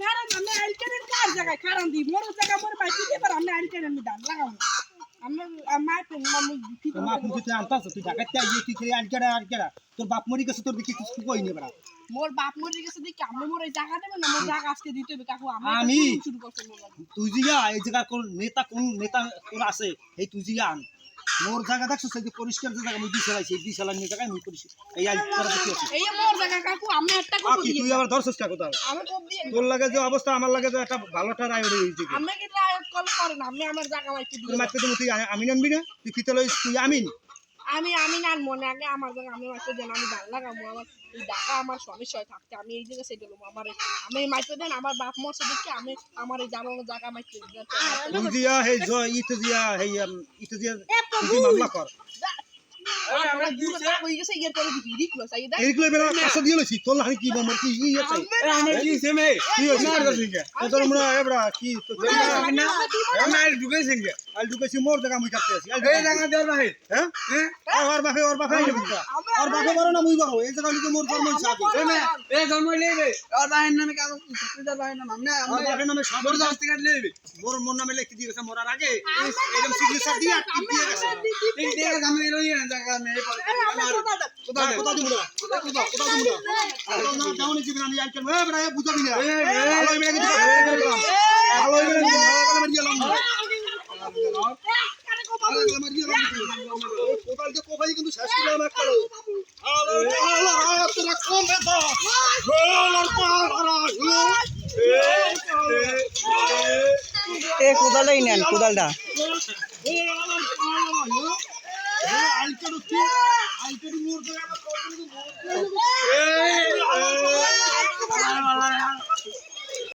কারণ আমি আইটেনের কার জায়গায়? কারণ দিই মোর জায়গা মোর বাইতে দিয়ে পার আমি আইটেনের আমি দান লাগাবো আমি আমার পেন আমি ঠিক তোর মা পুঁজি তুই আনতাস তুই ঢাকাতে আইয়ে তুই খেয়ে আটকেড়া আটকেড়া তোর বাপ মরি গেছে তোর দিকে কিছু কই নে বেড়া। মোর বাপ মরে গেছে দেখি আমি মোর এই জায়গা দেবে না মোর জায়গা আজকে দিতে হবে কাকু আমি শুরু-। তুই জিয়া এই জায়গা কোন নেতা কোন নেতা কোন আছে এই তুই জিয়া আন। মোর জায়গা দেখছ? সেই যে পরিষ্কার যে জায়গা আমি দি চালাইছি এই দি চালানি জায়গায় আমি পরিষ্কার এই আজ তোরা দেখি আছে এই মোর জায়গা কাকু আমি একটা তুই আবার ধরছিস তাহলে? আমি তোর লাগে যে অবস্থা আমার লাগে যে একটা ভালোটা রায় হয়ে গেছে। আমি কি রায় কল করে না আমি আমার জায়গা দিয়ে মাঝকে তুমি তুই আ- আমিন আনবি না তুই ফিতে লইস তুই আমিন। আমি আমি না মনে আগে আমার জায়গা আমি মাইতে দেন আমি ভালো লাগাবো আমার এই ডাকা আমার সমস্যায় থাকতে আমি এই জায়গায় সেটা লোক আমার আমি মাইতে দেন আমার বাপ মরছে দেখে আমি আমার এই জানানো জায়গা মাইতে দিয়া হে দিয়া ইতে দিয়া হে ইতে তুই মামলা কর। মোর মোর নামে কাগজ সত্যিদার ভাইয়ের নাম আমরা ওর আমরা বাপের নামে বড় সাবর দস্তি কাট নেবে মোর মোর নামে লিখে দিয়ে গেছে মরার আগে। এরকম সিগনেচার দিয়া দিয়ে গেছে। জায়গা কোপাই কিন্তু শেষ করে আমার করো এ কোদালটাই নেন কোদালটা। আলকারুতি আলকারু মোর তো আমার কত মোর